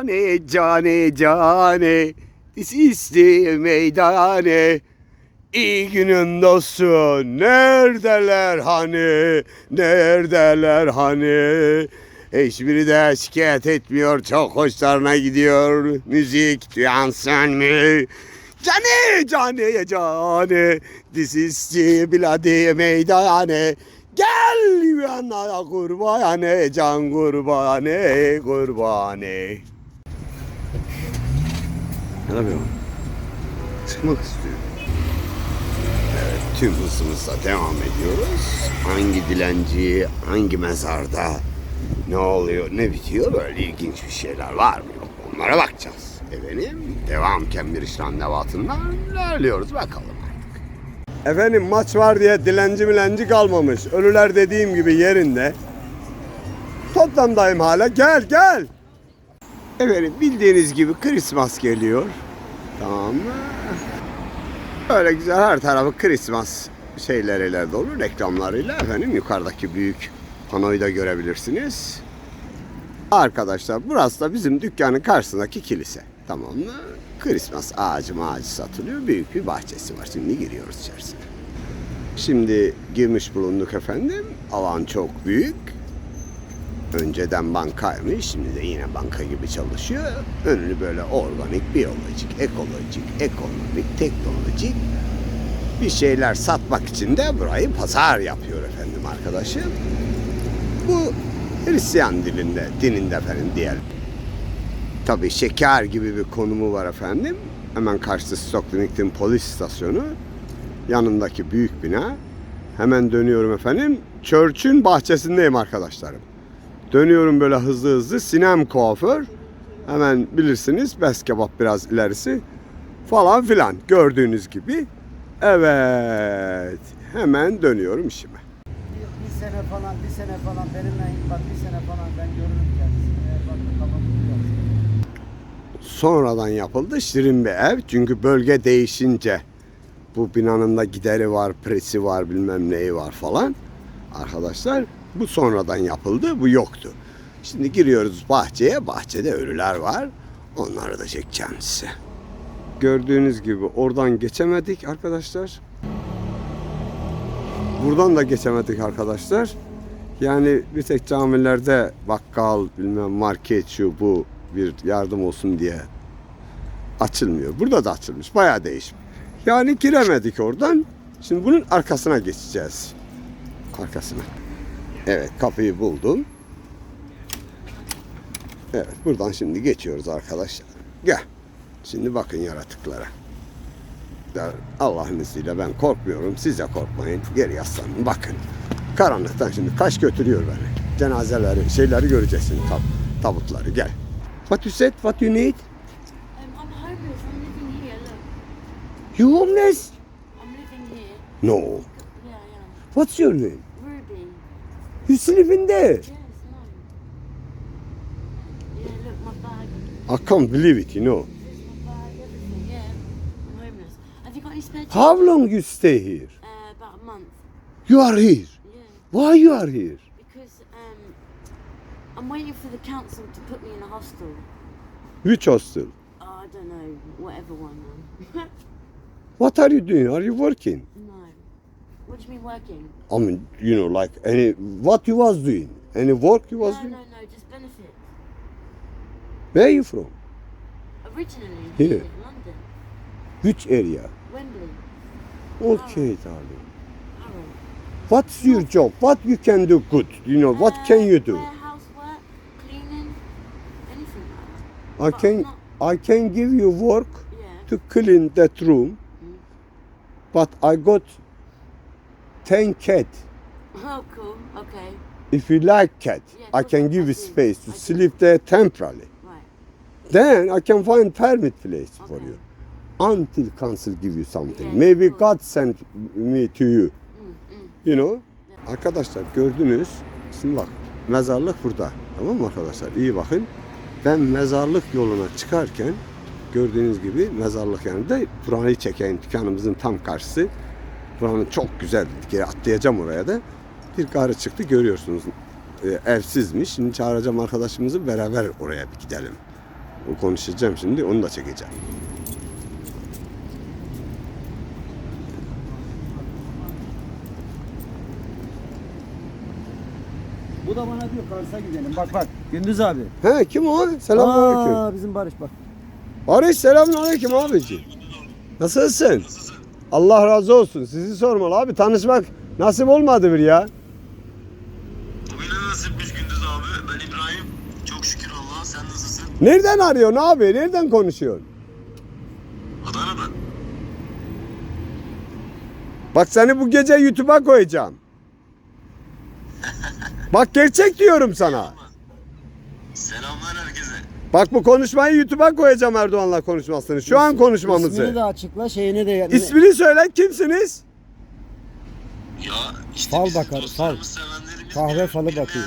Cane cane cane This is the meydane. İyi günün dostu neredeler hani neredeler hani? Hiçbiri de şikayet etmiyor çok hoşlarına gidiyor. Müzik duyan sen mi? Cane cane cane This is bloody meydane. Gel yana kurbane can kurbane kurbane Ne yapıyorum? Çıkmak istiyorum. Evet, tüm hızımızla devam ediyoruz. Hangi dilenci, hangi mezarda ne oluyor, ne bitiyor böyle ilginç bir şeyler var mı yok? Onlara bakacağız. Efendim, devam kembir işlem nevatından ilerliyoruz bakalım artık. Efendim maç var diye dilenci milenci kalmamış. Ölüler dediğim gibi yerinde. Tottenham'dayım hala. Gel gel. Efendim bildiğiniz gibi Christmas geliyor. Tamam mı? Öyle güzel her tarafı Christmas şeyleriyle dolu reklamlarıyla efendim yukarıdaki büyük panoyu da görebilirsiniz. Arkadaşlar burası da bizim dükkanın karşısındaki kilise. Tamam mı? Christmas ağacı ağacı satılıyor. Büyük bir bahçesi var. Şimdi giriyoruz içerisine. Şimdi girmiş bulunduk efendim. Alan çok büyük. Önceden bankaymış, şimdi de yine banka gibi çalışıyor. Önünü böyle organik, biyolojik, ekolojik, ekonomik, teknolojik bir şeyler satmak için de burayı pazar yapıyor efendim arkadaşım. Bu Hristiyan dilinde, dininde efendim diyelim. Tabii şeker gibi bir konumu var efendim. Hemen karşısı Stockton polis istasyonu. Yanındaki büyük bina. Hemen dönüyorum efendim. Church'ün bahçesindeyim arkadaşlarım. Dönüyorum böyle hızlı hızlı. Sinem kuaför. Hemen bilirsiniz. Best kebap biraz ilerisi. Falan filan. Gördüğünüz gibi. Evet. Hemen dönüyorum işime. Bir, bir sene falan, bir sene falan benimle bak bir sene falan ben görürüm kendisini. Bak kafamı. Sonradan yapıldı şirin bir ev. Çünkü bölge değişince bu binanın da gideri var, presi var, bilmem neyi var falan. Arkadaşlar bu sonradan yapıldı, bu yoktu. Şimdi giriyoruz bahçeye, bahçede ölüler var. Onları da çekeceğim size. Gördüğünüz gibi oradan geçemedik arkadaşlar. Buradan da geçemedik arkadaşlar. Yani bir tek camilerde bakkal, bilmem market şu bu bir yardım olsun diye açılmıyor. Burada da açılmış. Bayağı değişmiş. Yani giremedik oradan. Şimdi bunun arkasına geçeceğiz. Arkasına. Evet kapıyı buldum. Evet buradan şimdi geçiyoruz arkadaşlar. Gel. Şimdi bakın yaratıklara. Ya Allah'ın izniyle ben korkmuyorum. Siz de korkmayın. Geri yaslanın. Bakın. Karanlıktan şimdi kaç götürüyor beni. Cenazeleri, şeyleri göreceksin. Tab tabutları. Gel. What you said? What you need? Um, I'm homeless. I'm living here. Look, You homeless? I'm living here. No. Yeah, am. What's your name? Ruby. You sleep in there. Yes, no. Yeah, look, my bag. I can't believe it, you know. How long you stay here? Uh, about a month. You are here. Yeah, Why you are here? because um, I'm waiting for the council to put me in a hostel. Which hostel? Oh, I don't know, whatever one. What are you doing? Are you working? no. What do you mean working? I mean, you know, like any what you was doing? Any work you was No, doing? no, no, just benefits. Where you from? Originally, Here. here, London, Which area? Wembley, Okay, darling. Harrow. What's your job? What you can do good? You know, what Uh, can you do? Warehouse work, cleaning, anything like that. I but can not- I can give you work Yeah. to clean that room. But I got 10 cat. Oh, cool. Okay. If you like cat, Yeah, I can give you space to sleep there temporarily. Right. Then I can find permit place for Okay. you. Until council give you something. Yeah, Maybe course. God sent me to you. Mm, mm. You know? Arkadaşlar gördünüz. Şimdi bak mezarlık burada. Tamam mı arkadaşlar? İyi bakın. Ben mezarlık yoluna çıkarken gördüğünüz gibi mezarlık yanında burayı çeken dükkanımızın tam karşısı. Buranın çok güzel. Geri atlayacağım oraya da. Bir karı çıktı görüyorsunuz. Ee, evsizmiş. Şimdi çağıracağım arkadaşımızı beraber oraya bir gidelim. O konuşacağım şimdi onu da çekeceğim. Bu da bana diyor Kars'a gidelim. Bak bak Gündüz abi. He kim o? Selamünaleyküm. Aa, bizim Barış bak. Barış selamünaleyküm abici. Nasılsın? Allah razı olsun. Sizi sormalı abi. Tanışmak nasip olmadı bir ya. Bugüne nasipmiş Gündüz abi. Ben İbrahim. Çok şükür Allah'a. Sen nasılsın? Nereden arıyorsun abi? Nereden konuşuyorsun? Adana'dan. Bak seni bu gece YouTube'a koyacağım. Bak gerçek diyorum sana. Selamlar herkese. Bak bu konuşmayı YouTube'a koyacağım Erdoğan'la konuşmasını. Şu an konuşmamızı. İsmini de açıkla şeyini de. İsmini söyle kimsiniz? Ya işte Fal bakar, sevenlerimiz Kahve falı bakıyor.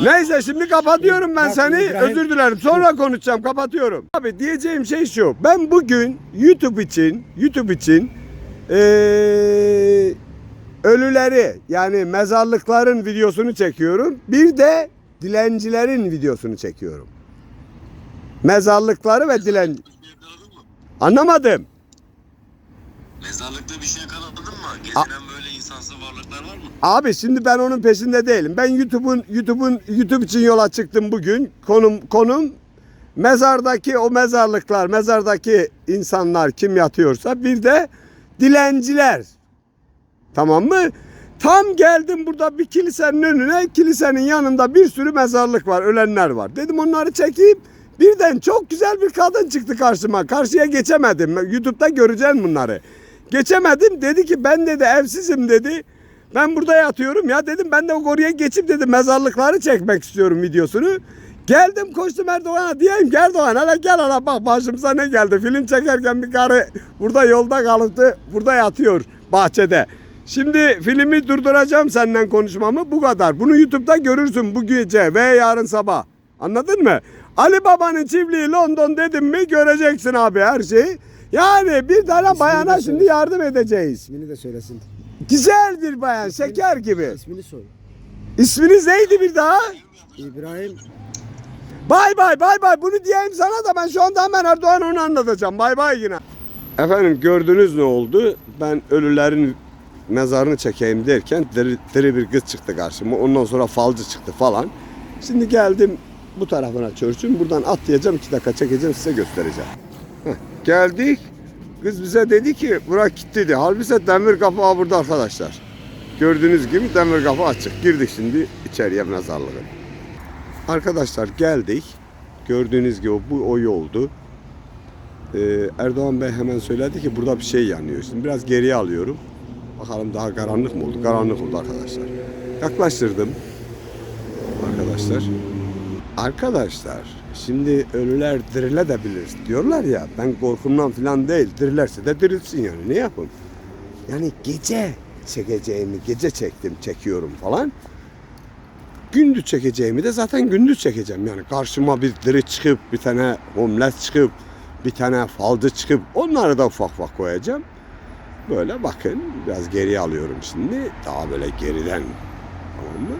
Neyse şimdi kapatıyorum ben Bak, seni. İbrahim- Özür dilerim. Sonra konuşacağım. Kapatıyorum. Abi diyeceğim şey şu. Ben bugün YouTube için YouTube için eee, ölüleri yani mezarlıkların videosunu çekiyorum. Bir de dilencilerin videosunu çekiyorum. Mezarlıkları ve dilen şey anlamadım. Mezarlıkta bir şey yakaladın mı? Gezinen böyle insansız varlıklar var mı? Abi şimdi ben onun peşinde değilim. Ben YouTube'un YouTube'un YouTube için yola çıktım bugün. Konum konum mezardaki o mezarlıklar, mezardaki insanlar kim yatıyorsa bir de dilenciler. Tamam mı? Tam geldim burada bir kilisenin önüne. Kilisenin yanında bir sürü mezarlık var, ölenler var. Dedim onları çekeyim. Birden çok güzel bir kadın çıktı karşıma. Karşıya geçemedim. YouTube'da göreceğim bunları. Geçemedim. Dedi ki ben dedi evsizim dedi. Ben burada yatıyorum ya dedim ben de oraya geçip dedi mezarlıkları çekmek istiyorum videosunu. Geldim koştum Erdoğan'a diyeyim ki Erdoğan hele gel hele bak başımıza ne geldi. Film çekerken bir karı burada yolda kalıptı burada yatıyor bahçede. Şimdi filmi durduracağım senden konuşmamı bu kadar. Bunu YouTube'da görürsün bu gece ve yarın sabah. Anladın mı? Ali Baba'nın çiftliği London dedim mi göreceksin abi her şeyi. Yani bir tane İsmini bayana şimdi yardım edeceğiz. İsmini de söylesin. Güzel bir bayan, şeker gibi. İsmini söyle. İsminiz neydi bir daha? İbrahim. Bay bay bay bay bunu diyeyim sana da ben şu anda hemen Erdoğan onu anlatacağım. Bay bay yine. Efendim gördünüz ne oldu? Ben ölülerin mezarını çekeyim derken diri, diri bir kız çıktı karşıma. Ondan sonra falcı çıktı falan. Şimdi geldim bu tarafına çörçün. Buradan atlayacağım iki dakika çekeceğim size göstereceğim. Heh, geldik. Kız bize dedi ki bırak git dedi. Halbuki demir kapı ha burada arkadaşlar. Gördüğünüz gibi demir kapı açık. Girdik şimdi içeriye mezarlığı. Arkadaşlar geldik. Gördüğünüz gibi bu o yoldu. Ee, Erdoğan Bey hemen söyledi ki burada bir şey yanıyor. Şimdi biraz geriye alıyorum. Bakalım daha karanlık mı oldu? Karanlık oldu arkadaşlar. Yaklaştırdım. Arkadaşlar. Arkadaşlar şimdi ölüler dirilebilir diyorlar ya ben korkumdan falan değil dirilerse de dirilsin yani ne yapayım? Yani gece çekeceğimi gece çektim çekiyorum falan. Gündüz çekeceğimi de zaten gündüz çekeceğim yani karşıma bir diri çıkıp bir tane homeless çıkıp bir tane falcı çıkıp onları da ufak ufak koyacağım. Böyle bakın biraz geriye alıyorum şimdi daha böyle geriden tamam mı?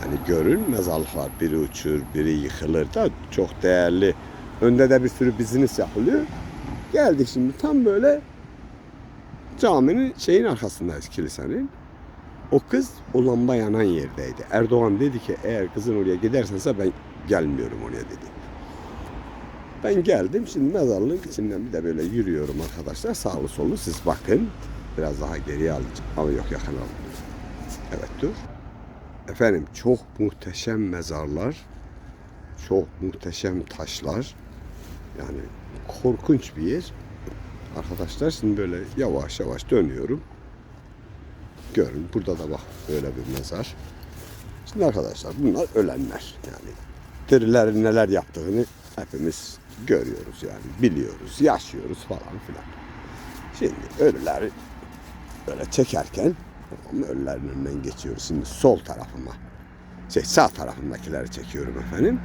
Yani görün mezarlıklar biri uçur, biri yıkılır da çok değerli. Önde de bir sürü business yapılıyor. Geldik şimdi tam böyle caminin şeyin arkasındayız kilisenin. O kız o lamba yanan yerdeydi. Erdoğan dedi ki eğer kızın oraya gidersense ben gelmiyorum oraya dedi. Ben geldim şimdi mezarlığın içinden bir de böyle yürüyorum arkadaşlar. Sağlı sollu siz bakın. Biraz daha geriye alacağım. Ama yok yakın aldım. Evet dur. Efendim çok muhteşem mezarlar. Çok muhteşem taşlar. Yani korkunç bir yer. Arkadaşlar şimdi böyle yavaş yavaş dönüyorum. Görün burada da bak böyle bir mezar. Şimdi arkadaşlar bunlar ölenler yani. Dirilerin neler yaptığını hepimiz görüyoruz yani biliyoruz, yaşıyoruz falan filan. Şimdi ölüleri böyle çekerken ölülerin önünden geçiyoruz. Şimdi sol tarafıma, şey sağ tarafımdakileri çekiyorum efendim.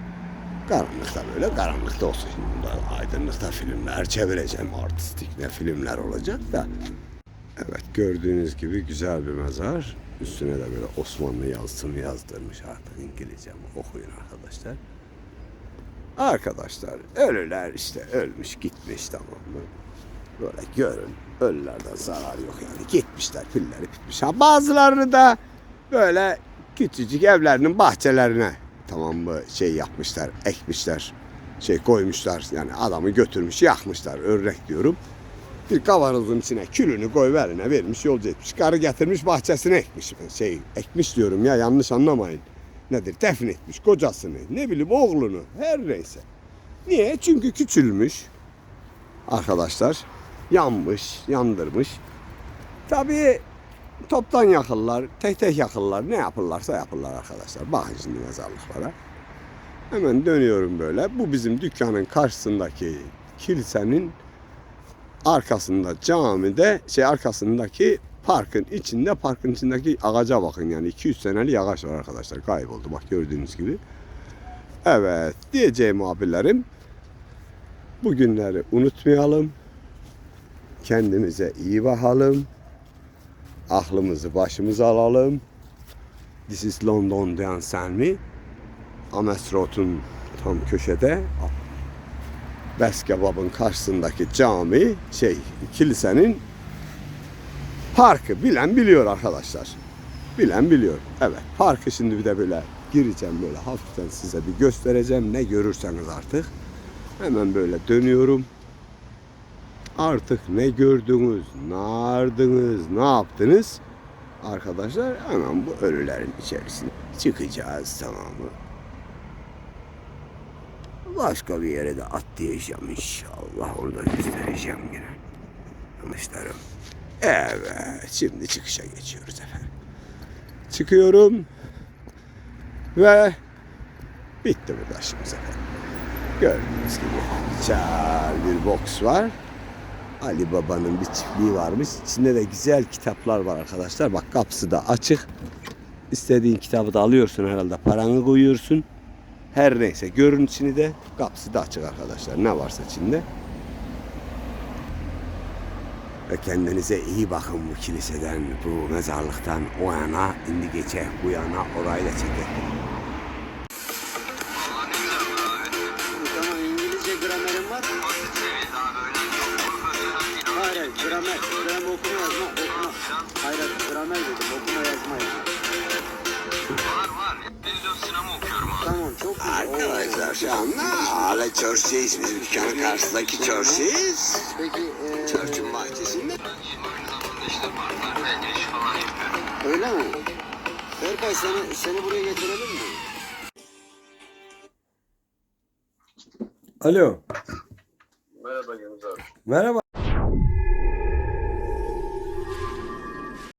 Karanlıkta böyle karanlıkta olsun. Şimdi bunlar aydınlıkta filmler çevireceğim. Artistik ne filmler olacak da. Evet gördüğünüz gibi güzel bir mezar. Üstüne de böyle Osmanlı yazısını yazdırmış artık İngilizce ama okuyun arkadaşlar. Arkadaşlar ölüler işte ölmüş gitmiş tamam mı? Böyle görün ölülerden zarar yok yani gitmişler pilleri bitmiş. Ha bazılarını da böyle küçücük evlerinin bahçelerine tamam mı şey yapmışlar ekmişler şey koymuşlar yani adamı götürmüş yakmışlar örnek diyorum. Bir kavanozun içine külünü koy eline vermiş yolcu etmiş. Karı getirmiş bahçesine ekmiş. Şey ekmiş diyorum ya yanlış anlamayın. Nedir? Defin etmiş kocasını. Ne bileyim oğlunu. Her neyse. Niye? Çünkü küçülmüş. Arkadaşlar. Yanmış, yandırmış. Tabii toptan yakırlar, tek tek yakırlar. Ne yapırlarsa yapırlar arkadaşlar. Bakın şimdi mezarlıklara. Hemen dönüyorum böyle. Bu bizim dükkanın karşısındaki kilisenin arkasında camide şey arkasındaki parkın içinde parkın içindeki ağaca bakın yani 200 seneli ağaç var arkadaşlar kayboldu bak gördüğünüz gibi. Evet diyeceğim abilerim bu günleri unutmayalım. Kendimize iyi bakalım. Aklımızı başımıza alalım. This is London diyen sen mi? Ames Road'un tam köşede Bes Kebab'ın karşısındaki cami, şey kilisenin parkı bilen biliyor arkadaşlar. Bilen biliyor. Evet parkı şimdi bir de böyle gireceğim böyle hafiften size bir göstereceğim. Ne görürseniz artık. Hemen böyle dönüyorum. Artık ne gördünüz, ne ardınız, ne yaptınız? Arkadaşlar hemen bu ölülerin içerisine çıkacağız tamam mı? Başka bir yere de atlayacağım inşallah. Onu da göstereceğim yine. Tanışlarım. Evet. Şimdi çıkışa geçiyoruz efendim. Çıkıyorum. Ve bitti burada işimiz efendim. Gördüğünüz gibi güzel bir box var. Ali Baba'nın bir çiftliği varmış. İçinde de güzel kitaplar var arkadaşlar. Bak kapısı da açık. İstediğin kitabı da alıyorsun herhalde. Paranı koyuyorsun. Her neyse görün içini de kapısı da açık arkadaşlar. Ne varsa içinde. Ve kendinize iyi bakın bu kiliseden, bu mezarlıktan o yana, indi geçe bu yana bu abi. Tamam İngilizce gramerin var. Hayır gramer. Gramer okuma yazma okuma. Hayır gramer dedim okuma yazma abi. Tamam çok güzel. Arkadaşlar şu anda Hale Church'teyiz. Bizim dükkanın karşısındaki Church'teyiz. Peki e, Church'ün bahçesinde. Öyle mi? Berkay seni, seni buraya getirelim mi? Alo. Merhaba Yunus abi. Merhaba